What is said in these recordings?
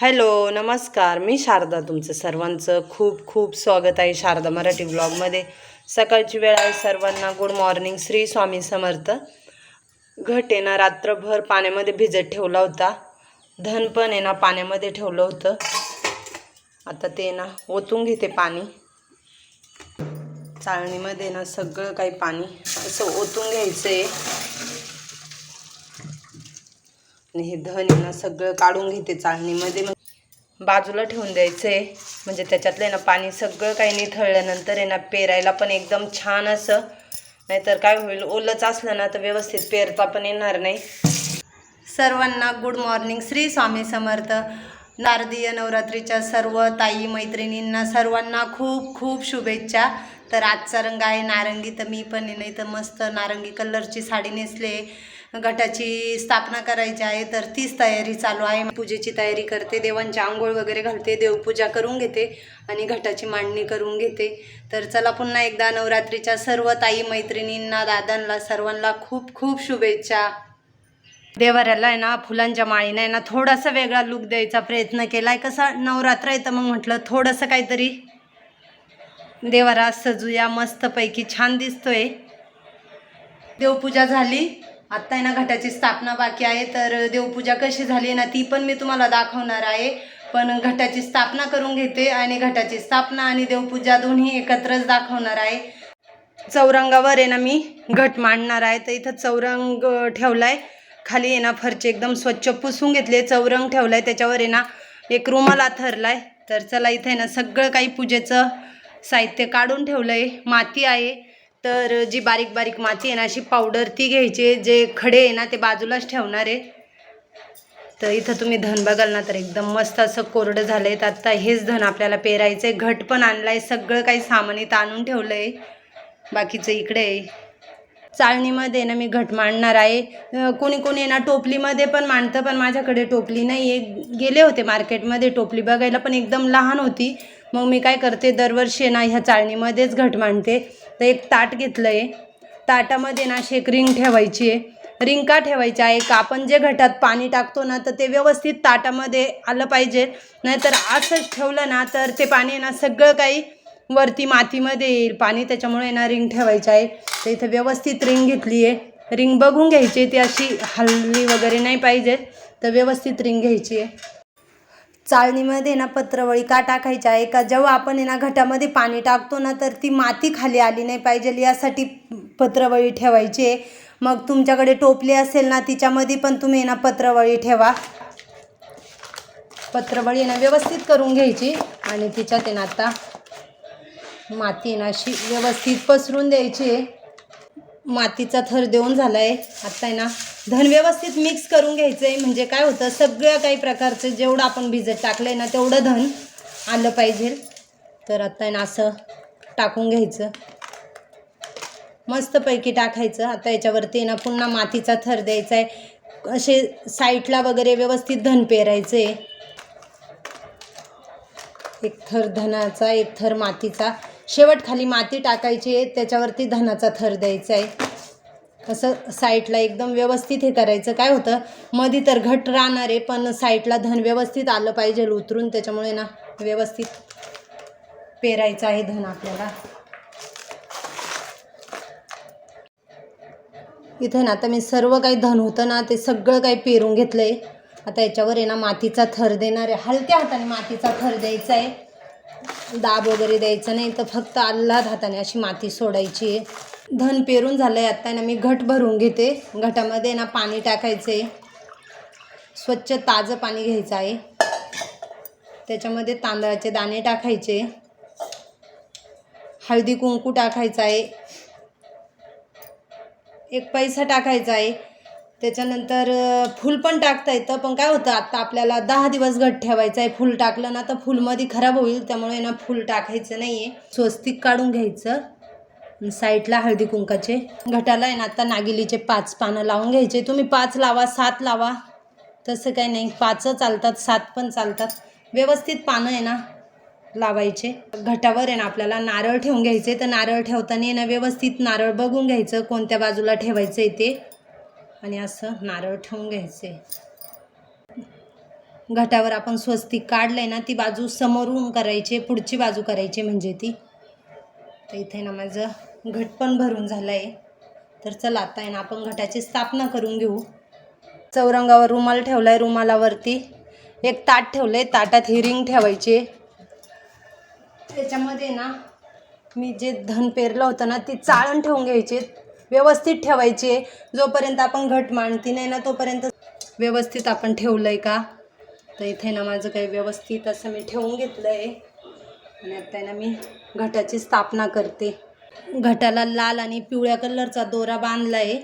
Hello नमस्कार. मी शारदा तुमचं सर्वांचं खूप खूप स्वागत आहे शारदा मराठी ब्लॉगमध्ये. सकाळची वेळ आहे सर्वांना गुड मॉर्निंग श्री स्वामी समर्थ. घटेनं ना रात्रभर पाण्यामध्ये भिजत ठेवला होता. धन पण आहे ना पाण्यामध्ये ठेवलं होतं. आता ते ना ओतून घेते पाणी. चाळणीमध्ये ना सगळं काही पाणी असं ओतून घ्यायचं आहे आणि हे धन आहे ना सगळं काढून घेते चाळणीमध्ये. मग बाजूला ठेवून द्यायचं आहे म्हणजे त्याच्यातलं आहे ना पाणी सगळं काही निथळल्यानंतर आहे ना पेरायला पण एकदम छान असं. नाहीतर काय होईल ओलंच असलं ना तर व्यवस्थित पेरता पण येणार नाही. सर्वांना गुड मॉर्निंग श्री स्वामी समर्थ. नारदीय नवरात्रीच्या सर्व ताई मैत्रिणींना सर्वांना खूप खूप शुभेच्छा. तर आजचा रंग आहे नारंगी तर मी पण नाही तर मस्त नारंगी कलरची साडी नेसले. घटाची स्थापना करायची आहे तर तीच तयारी चालू आहे. पूजेची तयारी करते देवांची आंघोळ वगैरे घालते देवपूजा करून घेते आणि घटाची मांडणी करून घेते. तर चला पुन्हा एकदा नवरात्रीच्या सर्व ताई मैत्रिणींना दादांना सर्वांना खूप खूप शुभेच्छा. देवाऱ्याला आहे ना फुलांच्या माळीने आहे ना थोडासा वेगळा लुक द्यायचा प्रयत्न केला आहे कसा नवरात्र आहे तर मग म्हटलं थोडंसं काहीतरी देवारा सजूया मस्तपैकी छान दिसतोय. देवपूजा झाली. आत्ता आहे ना घटाची स्थापना बाकी आहे. तर देवपूजा कशी झाली ना ती पण मी तुम्हाला दाखवणार आहे. पण घटाची स्थापना करून घेते आणि घटाची स्थापना आणि देवपूजा दोन्ही एकत्रच दाखवणार आहे. चौरंगावर आहे ना मी घट मांडणार आहे. तर इथं चौरंग ठेवला आहे खाली आहे ना फरचे एकदम स्वच्छ पुसून घेतले चौरंग ठेवलाय त्याच्यावर आहे ना एक रुमाल आथरलाय. तर चला इथे आहे ना सगळं काही पूजेचं साहित्य काढून ठेवलंय. माती आहे. तर जी बारीक बारीक माती आहे ना अशी पावडर ती घ्यायची जे खडे आहे ना ते बाजूलाच ठेवणार आहे. तर इथं तुम्ही धन बघाल ना तर एकदम मस्त असं कोरडं झालंय. तर आत्ता हेच धन आपल्याला पेरायचं आहे घट पण आणलाय. सगळं काही सामान इथं आणून ठेवलंय. बाकीचं इकडे आहे. चाळणीमध्ये ना मी घट मांडणार आहे. कोणी कोणी ना टोपलीमध्ये पण मांडतं पण माझ्याकडे टोपली नाही आहे गेले होते मार्केटमध्ये टोपली बघायला पण एकदम लहान होती. मग मी काय करते दरवर्षी ना ह्या चाळणीमध्येच घट मांडते. तर एक ताट घेतलं आहे ताटामध्ये ना अशी एक रिंग ठेवायची आहे. रिंग का ठेवायची आहे का आपण जे घटात पाणी टाकतो ना तर ते व्यवस्थित ताटामध्ये आलं पाहिजे. नाहीतर असंच ठेवलं ना तर ते पाणी आहे ना सगळं काही वरती मातीमध्ये येईल पाणी त्याच्यामुळे ना रिंग ठेवायची आहे. तर इथं व्यवस्थित रिंग घेतली आहे. रिंग बघून घ्यायची ती अशी हल्ली वगैरे नाही पाहिजे तर व्यवस्थित रिंग घ्यायची आहे. चाळणीमध्ये ना पत्रवळी का टाकायची आहे? का जेव्हा आपण ना घटामध्ये पाणी टाकतो ना तर ती माती खाली आली नाही पाहिजे यासाठी पत्रवळी ठेवायची आहे. मग तुमच्याकडे टोपली असेल ना तिच्यामध्ये पण तुम्ही ना पत्रवळी ठेवा. पत्रवळी ना व्यवस्थित करून घ्यायची आणि तिच्यात आहे ना आता माती ना अशी व्यवस्थित पसरून द्यायची आहे. मातीचा थर देऊन झाला आहे आत्ता आहे ना धन व्यवस्थित मिक्स करून घ्यायचं आहे म्हणजे काय होतं सगळ्या काही प्रकारचं जेवढं आपण भिजत टाकलं आहे ना तेवढं धन आलं पाहिजे. तर आत्ता आहे ना असं टाकून घ्यायचं. मस्तपैकी टाकायचं. आता याच्यावरती ना पुन्हा मातीचा थर द्यायचा आहे असे साईडला वगैरे व्यवस्थित धन पेरायचं आहे एक थर धनाचा एक थर मातीचा. शेवट खाली माती टाकायची आहे त्याच्यावरती धनाचा थर द्यायचा आहे. असं साईडला एकदम व्यवस्थित हे करायचं. काय होतं मधी तर घट राहणार आहे पण साईडला धन व्यवस्थित आलं पाहिजे उतरून त्याच्यामुळे ना व्यवस्थित पेरायचं आहे धन आपल्याला. इथे ना आता मी सर्व काही धन होतं ना ते सगळं काही पेरून घेतलं आहे आता याच्यावर आहे ना मातीचा थर देणार आहे. हलक्या हाताने मातीचा थर द्यायचा आहे. दाब वगैरे द्यायचं नाही तर फक्त आल्हाद हाताने अशी माती सोडायची. आहे धन पेरून झालं आहे आत्ता ना मी घट भरून घेते. घटामध्ये ना पाणी टाकायचं. आहे स्वच्छ ताजं पाणी घ्यायचं आहे. त्याच्यामध्ये तांदळाचे दाणे टाकायचे. हळदी कुंकू टाकायचं आहे. एक पैसा टाकायचा आहे. त्याच्यानंतर फूल पण टाकता येतं. पण काय होतं आत्ता आपल्याला दहा दिवस घट ठेवायचं आहे फूल टाकलं ना तर फूलमध्ये खराब होईल. त्यामुळे ना फूल टाकायचं नाही आहे स्वस्तिक काढून घ्यायचं. साईडला हळदी कुंकाचे घटाला आहे ना आता नागिलीचे पाच पानं लावून घ्यायचे. तुम्ही पाच लावा सात लावा. तसं काही नाही. पाच चालतात सात पण चालतात. व्यवस्थित पानं आहे ना लावायचे. घटावर आहे ना आपल्याला नारळ ठेवून घ्यायचे. तर नारळ ठेवताना ना व्यवस्थित नारळ बघून घ्यायचं कोणत्या बाजूला ठेवायचं आहे ते. आणि असं नारळ ठेवून घ्यायचे. घटावर आपण स्वस्तिक काढलंय ना ती बाजू समोरून करायची पुढची बाजू करायची म्हणजे ती. तर इथे ना माझं घट पण भरून झालं आहे तर चला आता आहे ना आपण घटाची स्थापना करून घेऊ. चौरंगावर रुमाल ठेवला आहे रुमालावरती एक ताट ठेवलं आहे ताटात ही रिंग ठेवायची. त्याच्यामध्ये ना मी जे धन पेरलं होतं ना ती चाळण ठेवून घ्यायची. व्यवस्थित ठेवायची. जोपर्यंत आपण घट मांडती नाही ना तोपर्यंत व्यवस्थित आपण ठेवलं आहे का? तर इथे ना माझं काही व्यवस्थित असं मी ठेवून घेतलं आहे आणि आता ना मी घटाची स्थापना करते. घटाला लाल आणि पिवळ्या कलरचा दोरा बांधला आहे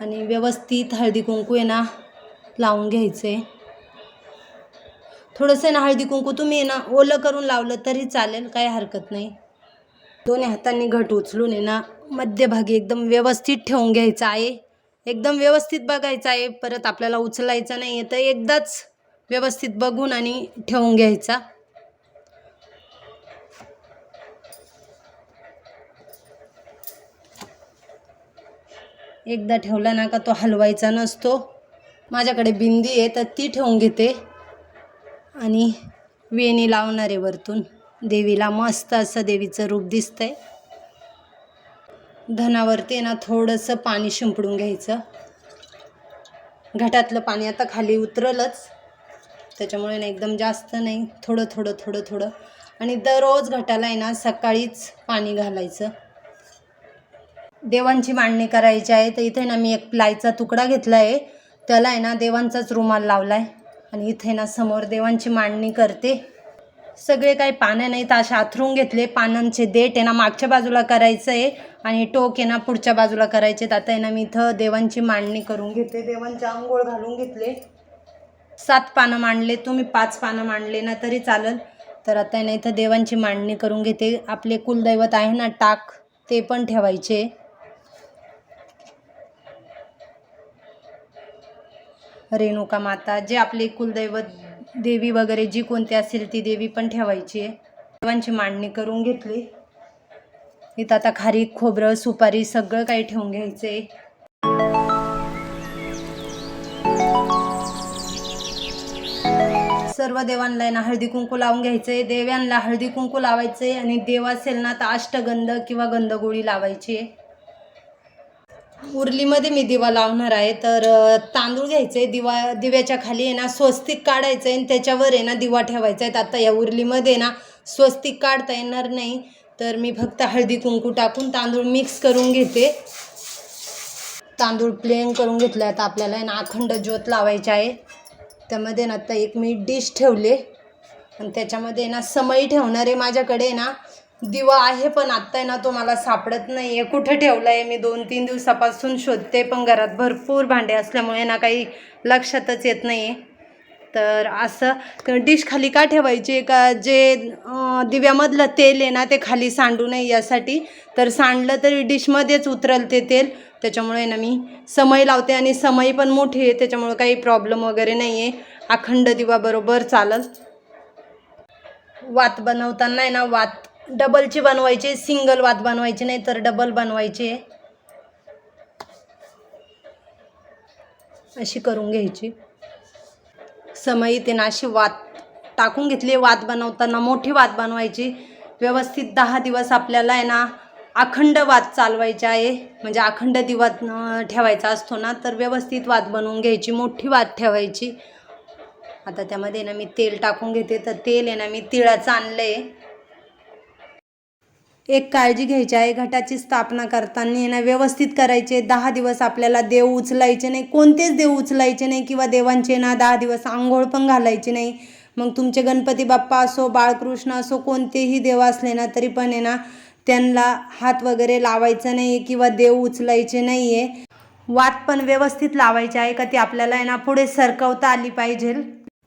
आणि व्यवस्थित हळदी कुंकू आहे ना लावून घ्यायचं आहे थोडंसं आहे ना हळदी कुंकू तुम्ही आहे ना ओलं करून लावलं तरी चालेल काही हरकत नाही. दोन्ही हातांनी घट उचलून आहे ना मध्यभागी एकदम व्यवस्थित ठेवून घ्यायचा आहे. एकदम व्यवस्थित बघायचं आहे. परत आपल्याला उचलायचं नाही आहे तर एकदाच व्यवस्थित बघून आणि ठेवून घ्यायचा. एकदा ठेवला ना का तो हलवायचा नसतो. माझ्याकडे बिंदी आहे तर ती ठेवून घेते. आणि वेणी लावणार आहे वरतून. देवीला मस्त असं देवीचं रूप दिसतंय. धनावरती आहे ना थोडंसं पाणी शिंपडून घ्यायचं. घटातलं पाणी आता खाली उतरलंच. त्याच्यामुळे ना एकदम जास्त नाही. थोडं थोडं थोडं थोडं. आणि दररोज घटाला आहे ना सकाळीच पाणी घालायचं. देवांची मांडणी करायची आहे. तर इथे ना मी एक प्लायचा तुकडा घेतला आहे. त्याला आहे ना देवांचाच रुमाल लावला आहे आणि इथे ना समोर देवांची मांडणी करते. सगळे काही पानं नाही तर असे आथरून घेतले. पानांचे देठ आहे ना मागच्या बाजूला करायचं आहे आणि टोक आहे ना पुढच्या बाजूला करायचे आता आहे ना मी इथं देवांची मांडणी करून घेते. देवांचे आंघोळ घालून घेतले. सात पानं मांडले. तुम्ही पाच पानं मांडले ना तरी चालेल. तर आता आहे ना इथं देवांची मांडणी करून घेते. आपले कुलदैवत आहे ना टाक ते पण ठेवायचे. रेणुका माता जे आपले कुलदैवत देवी वगैरे जी कोणती असेल ती देवी पण ठेवायची आहे. देवांची मांडणी करून घेतली. इथं आता खारी खोबरं सुपारी सगळं काही ठेवून घ्यायचं आहे सर्व देवांना ना हळदी कुंकू लावून घ्यायचंय. देव्यांना हळदी कुंकू लावायचंय आणि देव असेल ना तर अष्टगंध किंवा गंधगोळी लावायची आहे. उरलीमध्ये मी दिवा लावणार आहे तर तांदूळ घ्यायचे आहे दिवा दिव्याच्या खाली आहे ना स्वस्तिक काढायचं आहे आणि त्याच्यावर आहे ना दिवा ठेवायचा आहे तर आता या उरलीमध्ये ना स्वस्तिक काढता येणार नाही. तर मी फक्त हळदी कुंकू टाकून तांदूळ मिक्स करून घेते. तांदूळ प्लेन करून घेतला आता आपल्याला आहे ना अखंड ज्योत लावायची आहे. त्यामध्ये ना आता एक मी डिश ठेवले आणि त्याच्यामध्ये ना समई ठेवणार आहे माझ्याकडे ना दिवा आहे पण आत्ता आहे ना तो मला सापडत नाही आहे कुठं ठेवला आहे मी? दोन तीन दिवसापासून शोधते पण घरात भरपूर भांडे असल्यामुळे ना काही लक्षातच येत नाही आहे तर असं डिश खाली का ठेवायची? का जे दिव्यामधलं तेल आहे ना ते खाली सांडू नये यासाठी. तर सांडलं तरी डिशमध्येच उतरल ते तेल. त्याच्यामुळे ना मी समई लावते आणि समई पण मोठी आहे त्याच्यामुळे काही प्रॉब्लेम वगैरे नाही आहे अखंड दिवा बरोबर चालल. वात बनवताना आहे ना वात डबलची बनवायची सिंगल वात बनवायची नाही तर डबल बनवायचे. अशी करून घ्यायची. समयी ते ना अशी वात टाकून घेतली. वात बनवताना मोठी वात बनवायची. व्यवस्थित दहा दिवस आपल्याला आहे ना अखंड वाद चालवायची आहे. म्हणजे अखंड दिवा ठेवायचा असतो ना तर व्यवस्थित वाद बनवून घ्यायची. मोठी वाद ठेवायची. आता त्यामध्ये ना मी तेल टाकून घेते. तर तेल आहे ना मी तिळाचं आणलं आहे एक काळजी घ्यायची आहे. घटाची स्थापना करताना ना व्यवस्थित करायचे. दहा दिवस आपल्याला देव उचलायचे नाही. कोणतेच देव उचलायचे नाही किंवा देवांचे ना दहा दिवस आंघोळ पण घालायचे नाही. मग तुमचे गणपती बाप्पा असो बाळकृष्ण असो कोणतेही देव असले ना तरी पण आहे ना त्यांना हात वगैरे लावायचा नाही आहे किंवा देव उचलायचे नाही आहे वात पण व्यवस्थित लावायची आहे का ती आपल्याला आहे ना पुढे सरकवता आली पाहिजे.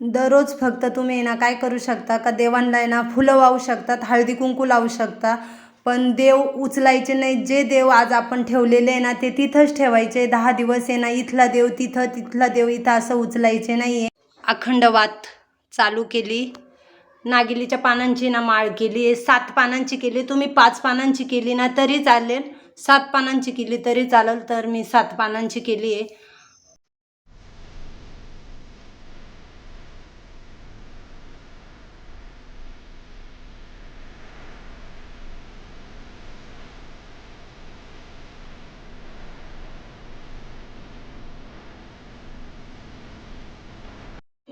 दररोज फक्त तुम्ही आहे ना काय करू शकता का? देवांना आहे ना फुलं वाहू शकतात हळदी कुंकू लावू शकता. पण देव उचलायचे नाही. जे देव आज आपण ठेवलेले आहे ना ते तिथंच ठेवायचे. दहा दिवस आहे ना इथला देव तिथं तिथला देव इथं असं उचलायचे नाही आहे अखंड वात चालू केली. नागिलीच्या पानांची ना माळ केली. आहे सात पानांची केली. तुम्ही पाच पानांची केली ना तरी चालेल. सात पानांची केली तरी चालेल तर मी सात पानांची केली आहे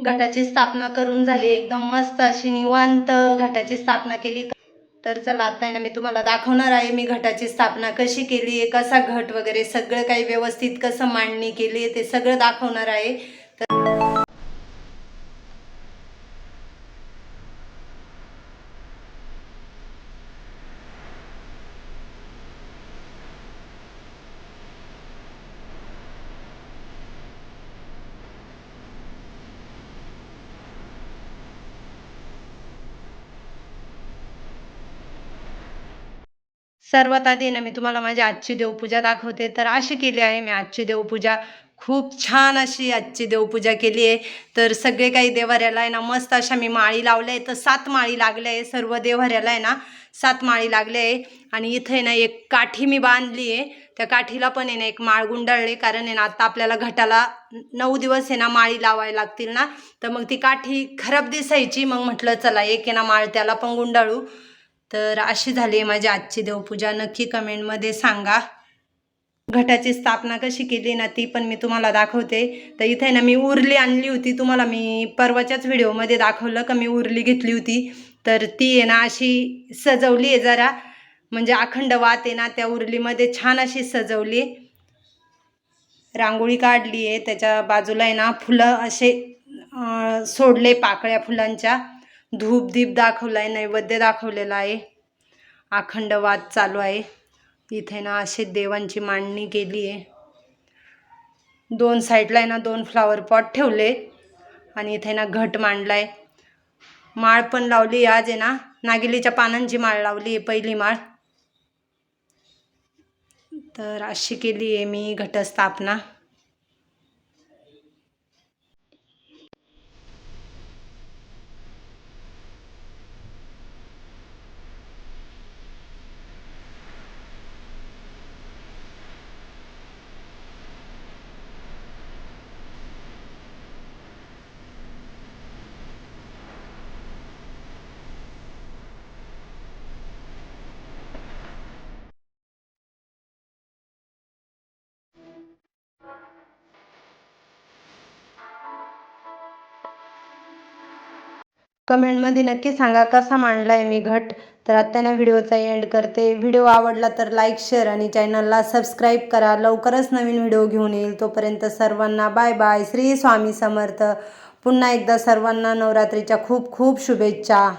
घाटाची स्थापना करून झाली. एकदम मस्त अशी निवांत घाटाची स्थापना केली. तर चला आता आहे ना मी तुम्हाला दाखवणार आहे मी घटाची स्थापना कशी केली आहे कसा घट वगैरे सगळं काही व्यवस्थित कसं मांडणी केली आहे ते सगळं दाखवणार आहे तर सर्वात आधी ना मी तुम्हाला माझी आजची देवपूजा दाखवते. तर अशी केली आहे मी आजची देवपूजा. खूप छान अशी आजची देवपूजा केली आहे. तर सगळे काही देवाऱ्याला आहे ना मस्त अशा मी माळी लावल्या आहे तर सात माळी लागल्या आहे. सर्व देवाऱ्याला आहे ना सात माळी लागल्या आहे. आणि इथे आहे ना एक काठी मी बांधली आहे. त्या काठीला पण आहे ना एक माळ गुंडाळली कारण आहे ना आता आपल्याला घटाला नऊ दिवस आहे ना माळी लावायला लागतील ना. तर मग ती काठी खराब दिसायची. मग म्हटलं चला एक आहे ना माळ त्याला पण गुंडाळू. तर अशी झाली आहे माझी आजची देवपूजा. नक्की कमेंटमध्ये सांगा. घटाची स्थापना कशी केली ना ती पण मी तुम्हाला दाखवते. तर इथे ना मी उरली आणली होती. तुम्हाला मी परवाच्याच व्हिडिओमध्ये दाखवलं का मी उरली घेतली होती. तर ती आहे ना अशी सजवली आहे जरा. म्हणजे अखंड वात आहे ना त्या उरलीमध्ये छान अशी सजवली. रांगोळी काढली आहे. त्याच्या बाजूला आहे ना फुलं असे सोडले पाकळ्या फुलांच्या. धूप दीप दाखवला आहे नैवेद्य दाखवलेला आहे. अखंड वाद चालू आहे. इथे ना असे देवांची मांडणी केली आहे. दोन साईडला आहे ना दोन फ्लावर पॉट ठेवले आणि इथे ना घट मांडला आहे माळ पण लावली आहे आज आहे ना. नागिलीच्या पानांची माळ लावली आहे पहिली माळ. तर अशी केली आहे मी घटस्थापना. कमेंटमध्ये नक्की सांगा कसा मांडला आहे मी घट. तर आत्ताना व्हिडिओचा एंड करते. व्हिडिओ आवडला तर लाईक शेअर आणि चॅनलला सबस्क्राईब करा. लवकरच नवीन व्हिडिओ घेऊन येईल. तोपर्यंत सर्वांना बाय बाय श्री स्वामी समर्थ. पुन्हा एकदा सर्वांना नवरात्रीच्या खूप खूप शुभेच्छा.